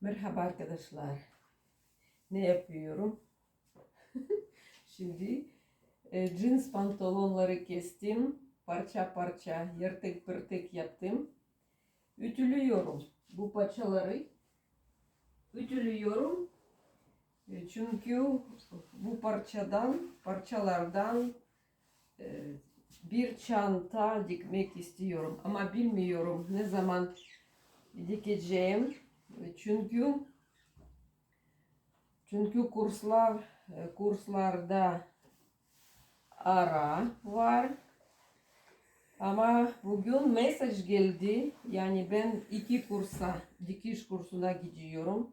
Merhaba arkadaşlar. Ne yapıyorum? Şimdi e, jeans pantolonları kestim. Parça parça, yırtık pırtık yaptım. Ütülüyorum bu parçaları. Ütülüyorum. E, çünkü bu parçadan, parçalardan e, bir çanta dikmek istiyorum. Ama bilmiyorum ne zaman dikeceğim. Çünkü çünkü kurslar e, kurslarda ara var. Ama bugün mesaj geldi. Yani ben iki kursa, dikiş kursuna gidiyorum.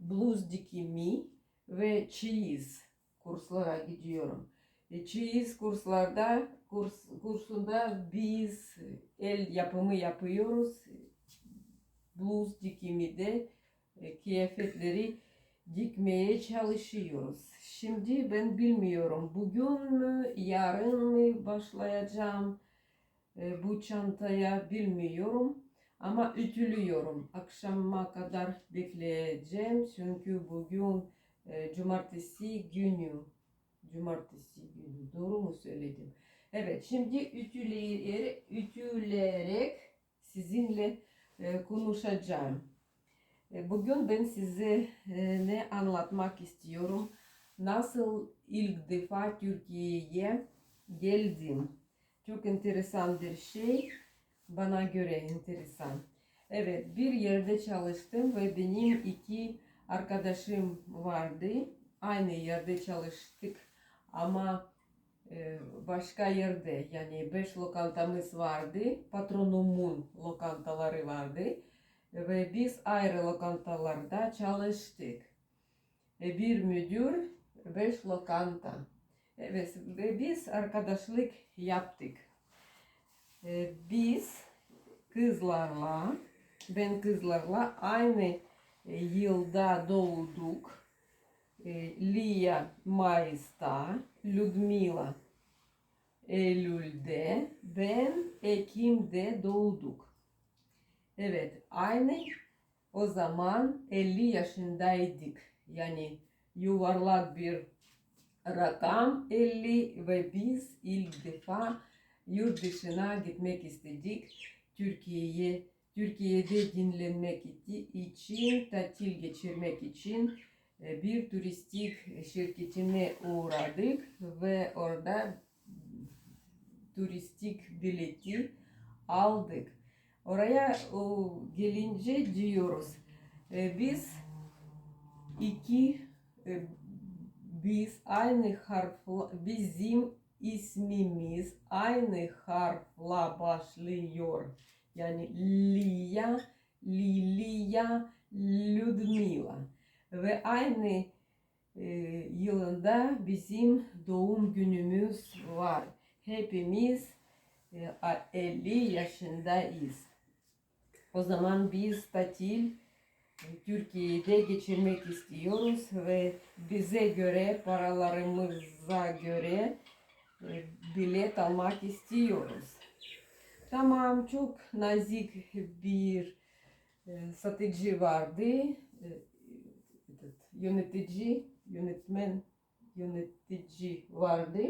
Bluz dikimi ve çeyiz kurslara gidiyorum. E, çeyiz kurslarda kurs, kursunda biz el yapımı yapıyoruz bluz dikimi de e, kıyafetleri dikmeye çalışıyoruz. Şimdi ben bilmiyorum bugün mü yarın mı başlayacağım e, bu çantaya bilmiyorum. Ama ütülüyorum. Akşama kadar bekleyeceğim. Çünkü bugün e, cumartesi günü. Cumartesi günü. Doğru mu söyledim? Evet şimdi ütüleyerek, ütüleyerek sizinle konuşacağım. E, Bugün ben size e, ne anlatmak istiyorum? Nasıl ilk defa Türkiye'ye geldim? Çok enteresan bir şey. Bana göre enteresan. Evet, bir yerde çalıştım ve benim iki arkadaşım vardı. Aynı yerde çalıştık ama e, başka yerde yani beş lokantamız vardı. Patronumun lokantaları vardı. Ve biz ayrı lokantalarda çalıştık. Bir müdür, beş lokanta. Evet, ve biz arkadaşlık yaptık. Biz kızlarla, ben kızlarla aynı yılda doğduk. Lia Mayıs'ta, Людмила Eylül'de, ben Ekim'de doğduk. Evet, aynı o zaman 50 yaşındaydık. Yani yuvarlak bir rakam 50 ve biz ilk defa yurt dışına gitmek istedik. Türkiye'ye Türkiye'de dinlenmek için, tatil geçirmek için e, bir turistik şirketine uğradık ve orada turistik bileti aldık. Oraya o, gelince diyoruz e, biz iki e, biz aynı harfla bizim ismimiz aynı harfla başlıyor. Yani Lia, Lilia, Людмила ve aynı e, yılında bizim doğum günümüz var. Hepimiz e, a- 50 yaşındayız. O zaman biz tatil e, Türkiye'de geçirmek istiyoruz ve bize göre paralarımıza göre e, bilet almak istiyoruz. Tamam çok nazik bir e, satıcı vardı yönetici, yönetmen, yönetici vardı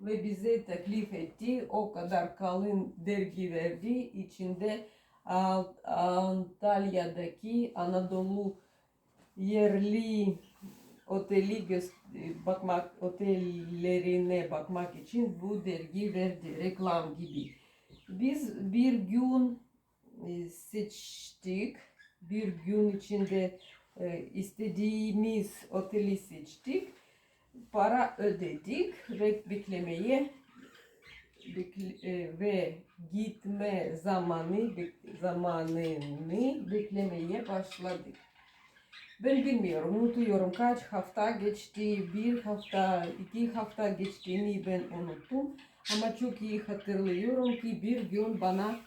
ve bize teklif etti. O kadar kalın dergi verdi. İçinde Antalya'daki Anadolu yerli oteli bakmak otellerine bakmak için bu dergi verdi reklam gibi. Biz bir gün e, seçtik. Bir gün içinde istediğimiz oteli seçtik. Para ödedik beklemeye bekle- e, ve gitme zamanı bek- zamanını beklemeye başladık. Ben bilmiyorum, unutuyorum kaç hafta geçti, bir hafta, iki hafta geçtiğini ben unuttum. Ama çok iyi hatırlıyorum ki bir gün bana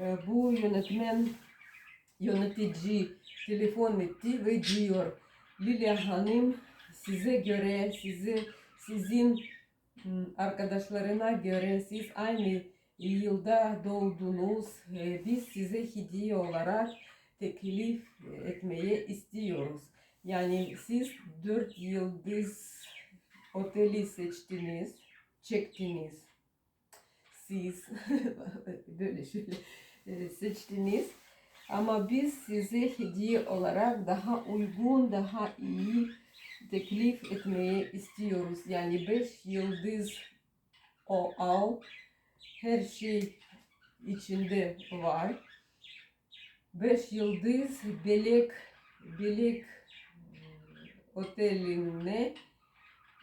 e, bu yönetmen, yönetici telefon etti ve diyor, Lilya Hanım size göre, size, sizin m, arkadaşlarına göre siz aynı yılda doğdunuz. Biz size hediye olarak teklif etmeye istiyoruz. Yani siz dört yıldız oteli seçtiniz, çektiniz. Siz böyle şöyle seçtiniz. Ama biz size hediye olarak daha uygun, daha iyi teklif etmeye istiyoruz. Yani 5 yıldız o al. Her şey içinde var. 5 yıldız belek belek e, oteline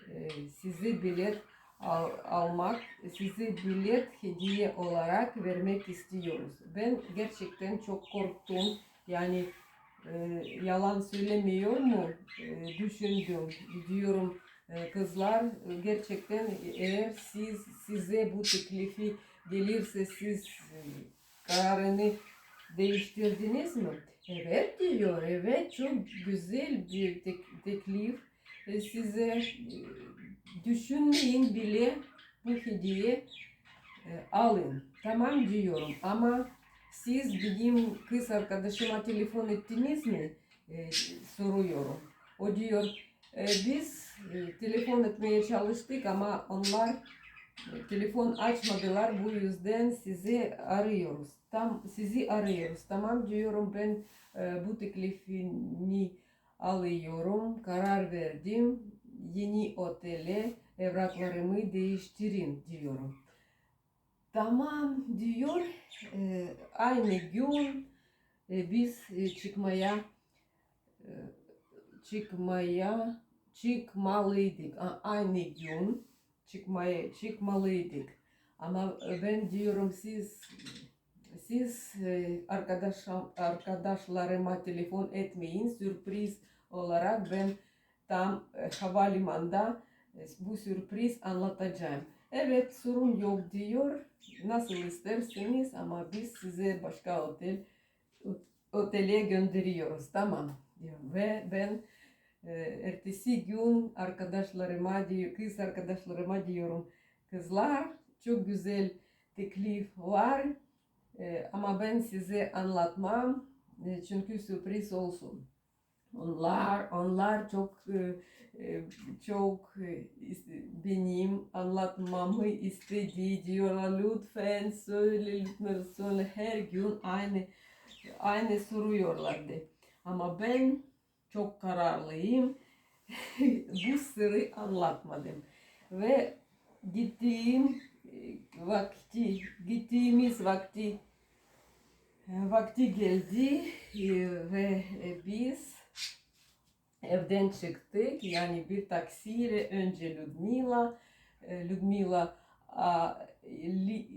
e, size bilet al, almak, size bilet hediye olarak vermek istiyoruz. Ben gerçekten çok korktum. Yani e, yalan söylemiyor mu? E, düşündüm. Diyorum e, kızlar e, gerçekten eğer siz size bu teklifi gelirse siz e, kararını değiştirdiniz mi? Evet diyor. Evet çok güzel bir tek- teklif. E, size e, düşünmeyin bile bu hediye e, alın. Tamam diyorum ama siz benim kız arkadaşıma telefon ettiniz mi? E, soruyorum. O diyor e, biz e, telefon etmeye çalıştık ama onlar e, telefon açmadılar bu yüzden sizi arıyoruz. Tam sizi arıyoruz. Tamam diyorum ben e, bu teklifini alıyorum. Karar verdim. Yeni otele evraklarımı değiştirin diyorum. Tamam diyor. E, aynı gün e, biz e, çıkmaya e, çıkmaya çıkmalıydık. Aynı gün çıkmaya çıkmalıydık. Ama ben diyorum siz siz e, arkadaş arkadaşlarıma telefon etmeyin. Sürpriz olarak ben tam e, havalimanında e, bu sürpriz anlatacağım. Evet sorun yok diyor. Nasıl isterseniz ama biz size başka otel otele gönderiyoruz. Tamam diyor. Ve ben e, ertesi gün arkadaşlarıma diyor, kız arkadaşlarıma diyorum. Kızlar çok güzel teklif var. E, ama ben size anlatmam. Çünkü sürpriz olsun. Onlar onlar çok e, e, çok e, benim anlatmamı istedi diyorlar. Lütfen söyle lütfen söyle. Her gün aynı aynı soruyorlardı ama ben çok kararlıyım. Bu sırrı anlatmadım. Ve gittiğim vakti gittiğimiz vakti vakti geldi ve biz evden çıktık. Yani bir taksiyle önce Ludmila, e, Ludmila a, li,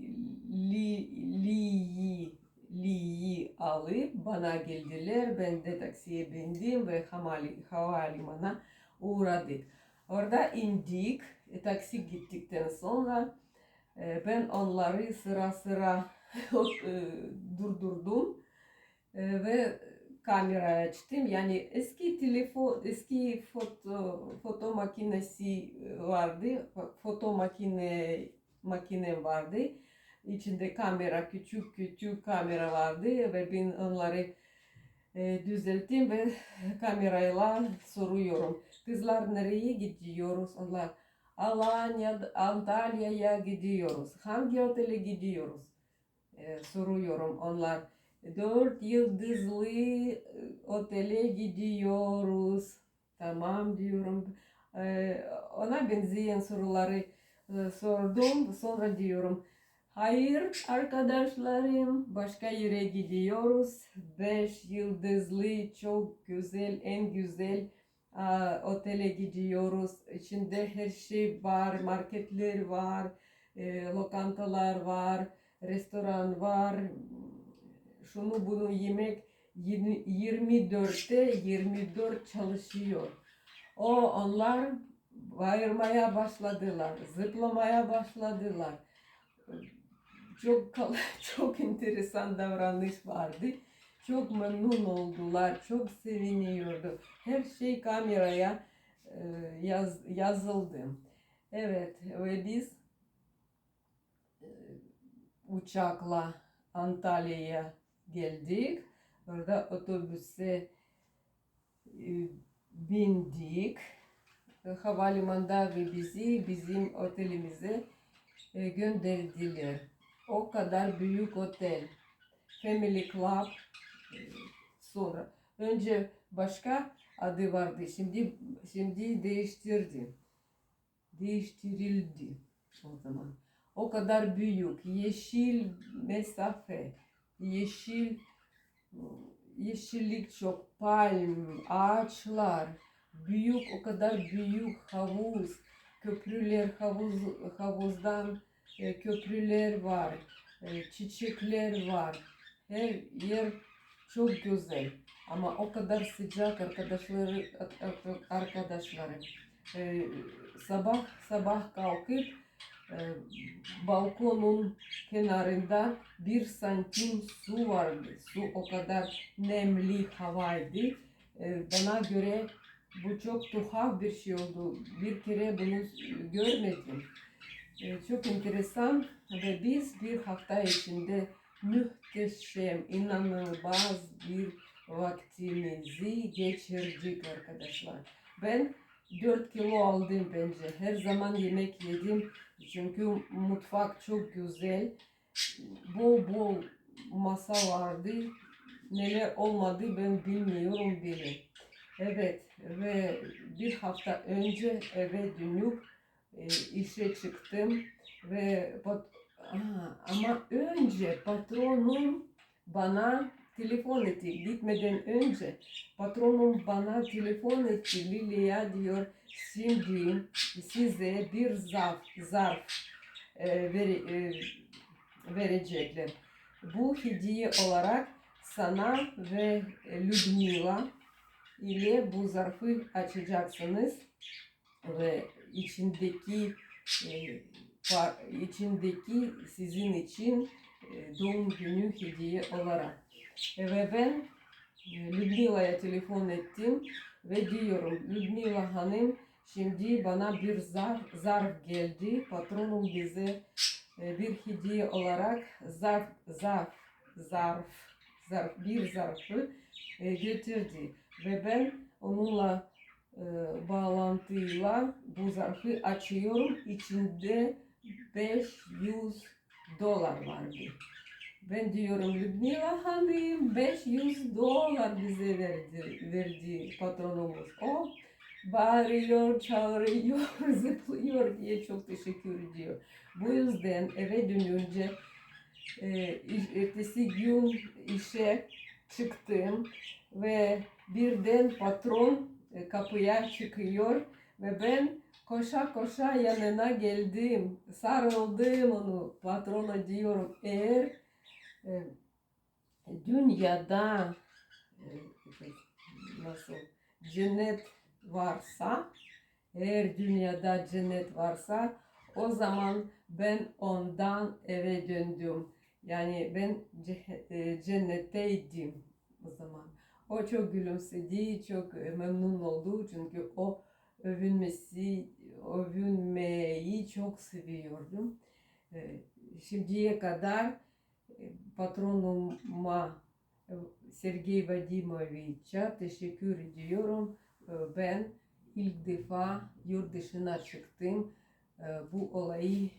li, Li'yi Li'yi alıp bana geldiler. Ben de taksiye bindim ve havali, havalimanına uğradık. Orada indik. E, taksi gittikten sonra e, ben onları sıra sıra durdurdum ve kamera açtım. Yani eski telefon, eski foto, foto makinesi vardı. Fo- Foto makine makine vardı. İçinde kamera, küçük küçük kamera vardı ve ben onları e, düzelttim ve kamerayla soruyorum. Kızlar nereye gidiyoruz? Onlar Alanya, Antalya'ya gidiyoruz. Hangi otele gidiyoruz? E, soruyorum onlar. Dört yıldızlı e, otele gidiyoruz. Tamam diyorum. Ee, ona benzeyen soruları e, sordum. Sonra diyorum. Hayır arkadaşlarım başka yere gidiyoruz. Beş yıldızlı çok güzel en güzel aa, otele gidiyoruz. İçinde her şey var. Marketler var. e, lokantalar var. Restoran var şunu bunu yemek 24'te 24 çalışıyor. O onlar bağırmaya başladılar, zıplamaya başladılar. Çok çok enteresan davranış vardı. Çok memnun oldular, çok seviniyordu. Her şey kameraya e, yaz, yazıldı. Evet ve biz e, uçakla Antalya'ya geldik Orada otobüse e, bindik. Havalimanında ve bizi bizim otelimize e, gönderdiler. O kadar büyük otel. Family Club. e, Sonra önce başka adı vardı. Şimdi şimdi değiştirdi. Değiştirildi o zaman. O kadar büyük. Yeşil mesafe. Yeşil yeşillik çok. Palm, ağaçlar. Büyük o kadar büyük havuz. Köprüler havuz havuzdan e, köprüler var. e, çiçekler var. Her yer çok güzel. Ama o kadar sıcak arkadaşları arkadaşları. E, sabah sabah kalkıp balkonun kenarında bir santim su vardı. Su o kadar nemli havaydı. E, bana göre bu çok tuhaf bir şey oldu. Bir kere bunu görmedim. E, çok enteresan ve biz bir hafta içinde muhteşem, inanılmaz bir vaktimizi geçirdik arkadaşlar. Ben 4 kilo aldım bence. Her zaman yemek yedim. Çünkü mutfak çok güzel. Bol bol masa vardı. Neler olmadı ben bilmiyorum bile. Evet ve bir hafta önce eve dönüp e, işe çıktım ve pat- Aa, ama önce patronum bana telefon etti gitmeden önce patronum bana telefon etti Lilia diyor şimdi size bir zarf, zarf e, vere- e, verecekler. Bu hediye olarak sana ve Ludmila ile bu zarfı açacaksınız ve içindeki e, içindeki sizin için e, doğum günü hediye olarak. E, Ve ben e, Ludmila'ya telefon ettim ve diyorum Ludmila Hanım şimdi bana bir zarf, zarf geldi. Patronum bize e, bir hediye olarak zarf, zarf, zarf, zarf bir zarfı e, getirdi. Ve ben onunla bağlantıyla bu zarfı açıyorum. İçinde 500 dolar vardı. Ben diyorum Ludmila Hanım 500 dolar bize verdi, verdi patronumuz. O bağırıyor, çağırıyor, zıplıyor diye çok teşekkür ediyor. Bu yüzden eve dönünce e, ertesi gün işe çıktım ve birden patron e, kapıya çıkıyor ve ben koşa koşa yanına geldim. Sarıldım onu. Patrona diyorum eğer dünyada e, nasıl cennet varsa eğer dünyada cennet varsa o zaman ben ondan eve döndüm. Yani ben e, cennetteydim o zaman. O çok gülümsedi, çok e, memnun oldu çünkü o övünmesi, övünmeyi çok seviyordum. E, Şimdiye kadar e, patronuma Sergey Vadimovich'a teşekkür ediyorum. Ben ilk defa yurt dışına çıktım. Bu olayı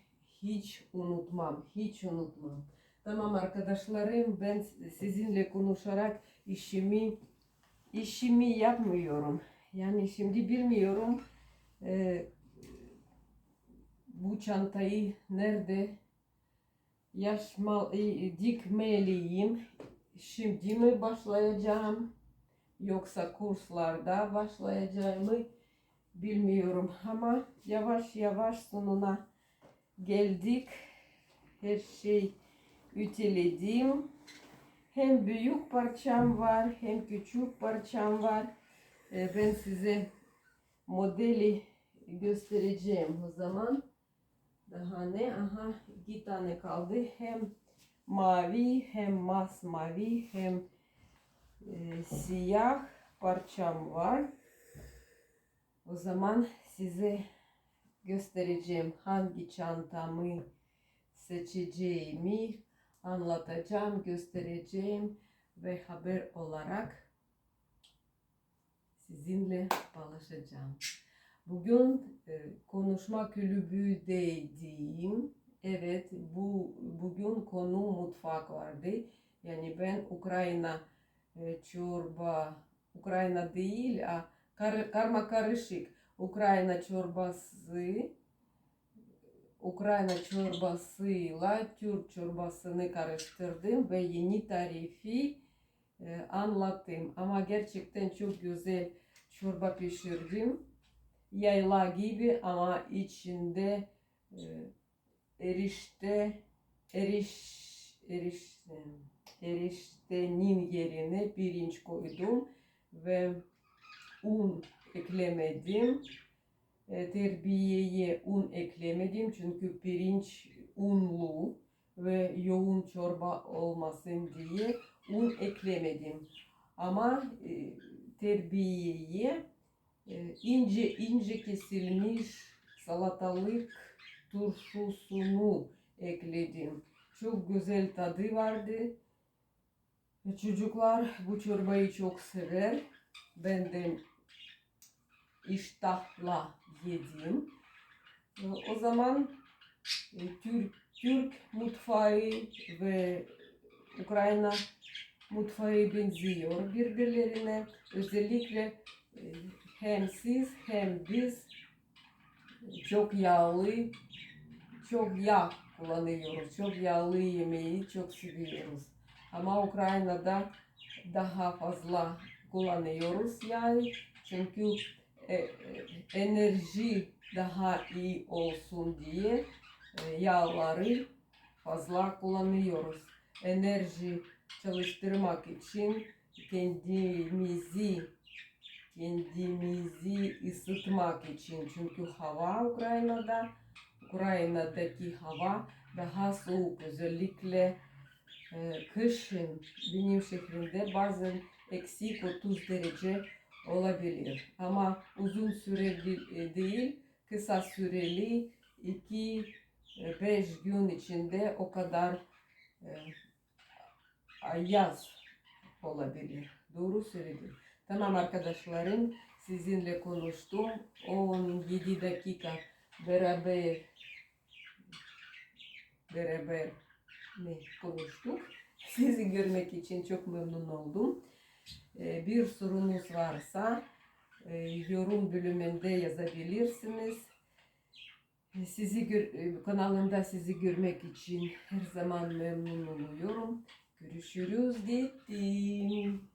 hiç unutmam, hiç unutmam. Tamam arkadaşlarım ben sizinle konuşarak işimi işimi yapmıyorum. Yani şimdi bilmiyorum e, bu çantayı nerede yaşma, e, dikmeliyim. Şimdi mi başlayacağım yoksa kurslarda başlayacağımı bilmiyorum ama yavaş yavaş sonuna geldik. Her şey ütüledim. Hem büyük parçam var hem küçük parçam var. Ee, Ben size modeli göstereceğim o zaman. Daha ne? Aha iki tane kaldı. Hem mavi hem masmavi hem e, siyah parçam var. O zaman size göstereceğim hangi çantamı seçeceğimi anlatacağım, göstereceğim ve haber olarak sizinle paylaşacağım. Bugün e, konuşma kulübüdeydim. Evet, bu bugün konu mutfak vardı. Yani ben Ukrayna e, çorba, Ukrayna değil, a kar, karma karışık Ukrayna çorbası, Ukrayna çorbasıyla Türk çorbasını karıştırdım ve yeni tarifi e, anlattım. Ama gerçekten çok güzel çorba pişirdim. Yayla gibi ama içinde e, erişte eriş erişte eriştenin yerine pirinç koydum ve un eklemedim. E, terbiyeye un eklemedim çünkü pirinç unlu ve yoğun çorba olmasın diye un eklemedim. Ama e, terbiyeye ince ince kesilmiş salatalık turşusunu ekledim. Çok güzel tadı vardı. Çocuklar bu çorbayı çok sever. Ben de iştahla yedim. E, O zaman e, Türk, Türk mutfağı ve Ukrayna mutfağı benziyor birbirlerine. Özellikle e, hem siz hem biz çok yağlı, çok yağ kullanıyoruz. Çok yağlı yemeği çok seviyoruz. Ama Ukrayna'da daha fazla kullanıyoruz yani çünkü e, e, enerji daha iyi olsun diye e, yağları fazla kullanıyoruz. Enerji çalıştırmak için kendimizi kendimizi ısıtmak için çünkü hava Ukrayna'da Ukrayna'daki hava daha soğuk özellikle e, kışın benim şehrimde bazen eksi 30 derece olabilir ama uzun süreli e, değil kısa süreli 2-5 gün içinde o kadar e, yaz olabilir. Doğru söyledim. Tamam arkadaşlarım sizinle konuştum. 17 dakika beraber beraber ne konuştuk. Sizi görmek için çok memnun oldum. Ee, Bir sorunuz varsa e, yorum bölümünde yazabilirsiniz. Sizi e, kanalımda sizi görmek için her zaman memnun oluyorum. Görüşürüz. Gittim.